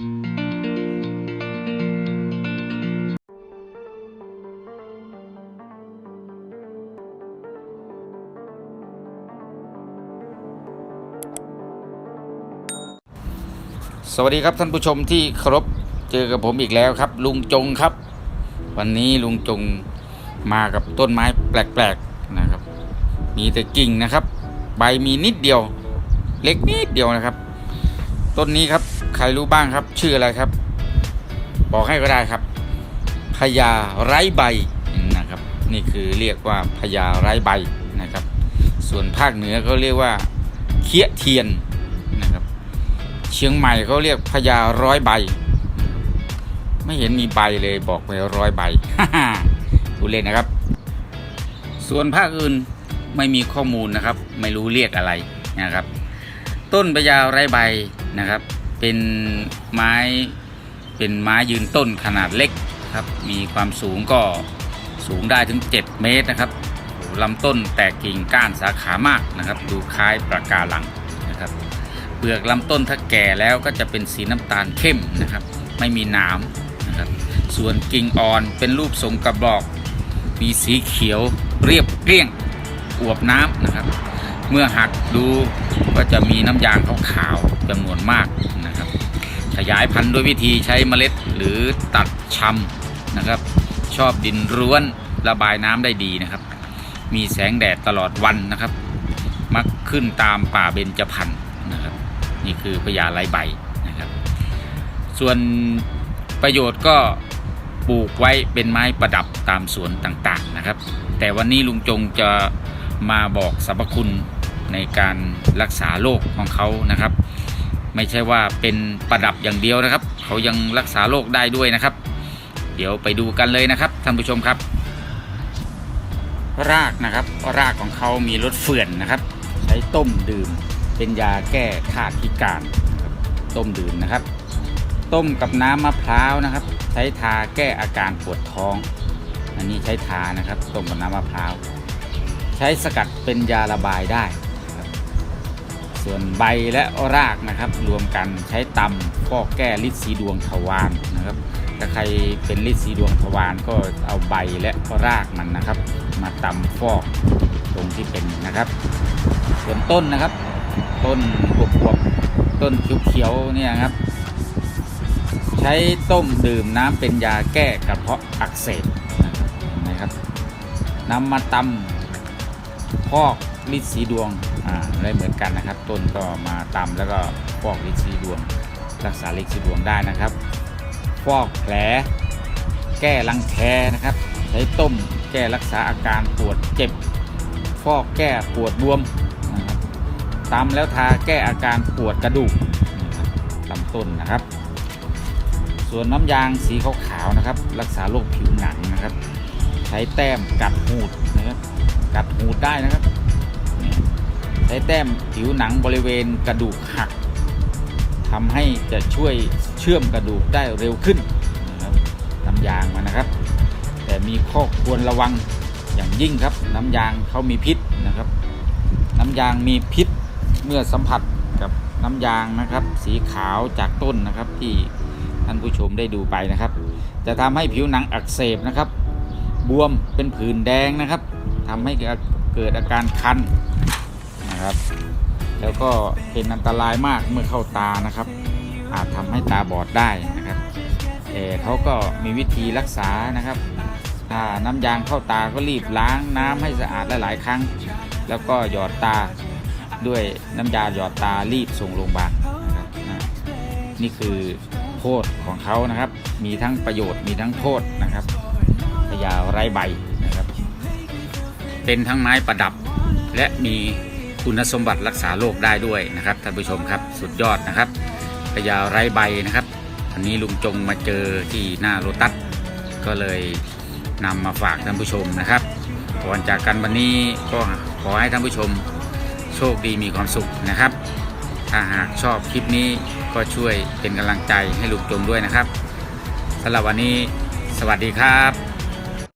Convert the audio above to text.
สวัสดีครับท่านผู้ชมที่เคารพเจอกับผมอีกแล้วครับ ลุงจงครับ วันนี้ลุงจงมากับต้นไม้แปลกๆนะครับ มีแต่กิ่งนะครับ ใบมีนิดเดียว เล็กนิดเดียวนะครับ ต้นนี้ครับ ครรู้บ้างครับ ชื่ออะไรครับ บอกให้ก็ได้ครับพญาไร้ใบนะครับ นี่คือเรียกว่าพญาไร้ใบนะครับ ส่วนภาคเหนือเขาเรียกว่าเคียเทียนนะครับ เชียงใหม่เขาเรียกพญาร้อยใบ ไม่เห็นมีใบเลยบอกไปร้อยใบดูเล่นนะครับ ส่วนภาคอื่นไม่มีข้อมูลนะครับ ไม่รู้เรียกอะไรนะครับ ต้นพญาไร้ใบนะครับ เป็นไม้เป็นไม้ยืนต้นขนาดเล็กครับ มีความสูงก็สูงได้ถึง 7 เมตรนะครับลำต้นแตกกิ่งก้านสาขามากนะครับ ดูคล้ายประกาหลังนะครับเปลือกลำต้นถ้าแก่แล้วก็จะเป็นสีน้ำตาลเข้มนะครับ ไม่มีหนามนะครับ ส่วนกิ่งอ่อนเป็นรูปทรงกระบอก มีสีเขียวเรียบเกลี้ยงอวบน้ำนะครับ เมื่อหักดูก็จะมีน้ำยางขาวๆจำนวนมากนะครับ ขยายพันธุ์ด้วยวิธีใช้เมล็ดหรือตัดชำนะครับ ชอบดินร้วนระบายน้ำได้ดีนะครับ มีแสงแดดตลอดวันนะครับ มักขึ้นตามป่าเบญจพรรณนะครับ นี่คือพญาไร้ใบนะครับ ส่วนประโยชน์ก็ปลูกไว้เป็นไม้ประดับตามสวนต่างๆนะครับ แต่วันนี้ลุงจงจะมาบอกสรรพคุณ ในการรักษาโรคของเขานะครับ ไม่ใช่ว่าเป็นประดับอย่างเดียวนะครับ เขายังรักษาโรคได้ด้วยนะครับ เดี๋ยวไปดูกันเลยนะครับท่านผู้ชมครับ รากนะครับรากของเขามีรสเฟื่อนนะครับ ใช้ต้มดื่มเป็นยาแก้ธาตุพิการต้มดื่มนะครับ ต้มกับน้ำมะพร้าวนะครับ ใช้ทาแก้อาการปวดท้อง อันนี้ใช้ทานะครับ ต้มกับน้ำมะพร้าว ใช้สกัดเป็นยาระบายได้ ส่วนใบและรากนะครับ รวมกันใช้ตำฟอกแก้ลิดสีดวงทวารนะครับถ้าใครเป็นลิดสีดวงทวารก็เอาใบและรากมันนะครับ มาตำฟอกตรงที่เป็นนะครับ ส่วนต้นนะครับ ต้นบวบวบๆต้นเขียวๆเนี่ยครับ ใช้ต้มดื่มน้ำเป็นยาแก้กระเพาะอักเสบนะครับนไหมครับนำมาตำพอก ลิดสีดวงอ่าได้เหมือนกันนะครับ ต้นก็มาตำแล้วก็ฟอกลิดสีดวง รักษาลิดสีดวงได้นะครับฟอกแผล แก้รังแคนะครับ ใช้ต้มแก้รักษาอาการปวดเจ็บ ฟอกแก้ปวดบวมนะครับตำแล้วทาแก้อาการปวดกระดูกลำต้นนะครับ ส่วนน้ำยางสีขาวๆนะครับ รักษาโรคผิวหนังนะครับ ใช้แต้มกัดหูดนะครับกัดหูดได้นะครับ ใช้แต้มผิวหนังบริเวณกระดูกหักทำให้จะช่วยเชื่อมกระดูกได้เร็วขึ้นนะครับน้ำยางมานะครับ แต่มีข้อควรระวังอย่างยิ่งครับ น้ำยางเขามีพิษนะครับ น้ำยางมีพิษเมื่อสัมผัสกับน้ำยางนะครับ สีขาวจากต้นนะครับที่ท่านผู้ชมได้ดูไปนะครับ จะทำให้ผิวหนังอักเสบนะครับ บวมเป็นผื่นแดงนะครับทำให้เกิดอาการคัน นะครับ แล้วก็เป็นอันตรายมากเมื่อเข้าตานะครับ อาจทำให้ตาบอดได้นะครับแต่เขาก็มีวิธีรักษานะครับถ้าน้ำยางเข้าตาก็รีบล้างน้ำให้สะอาดหลายๆครั้ง แล้วก็หยอดตาด้วยน้ำยาหยอดตารีบส่งโรงพยาบาลนะครับนะนี่คือโทษของเขานะครับ มีทั้งประโยชน์มีทั้งโทษนะครับพญาไร้ใบนะครับ เป็นทั้งไม้ประดับและมี คุณสมบัติรักษาโรคได้ด้วยนะครับท่านผู้ชมครับสุดยอดนะครับพญาไร้ใบนะครับวันนี้ลุงจงมาเจอที่หน้าโรตัสก็เลยนำมาฝากท่านผู้ชมนะครับก่อนจากกันวันนี้ก็ขอให้ท่านผู้ชมโชคดีมีความสุขนะครับ ถ้าหากชอบคลิปนี้ก็ช่วยเป็นกำลังใจให้ลุงจงด้วยนะครับสำหรับวันนี้ สวัสดีครับ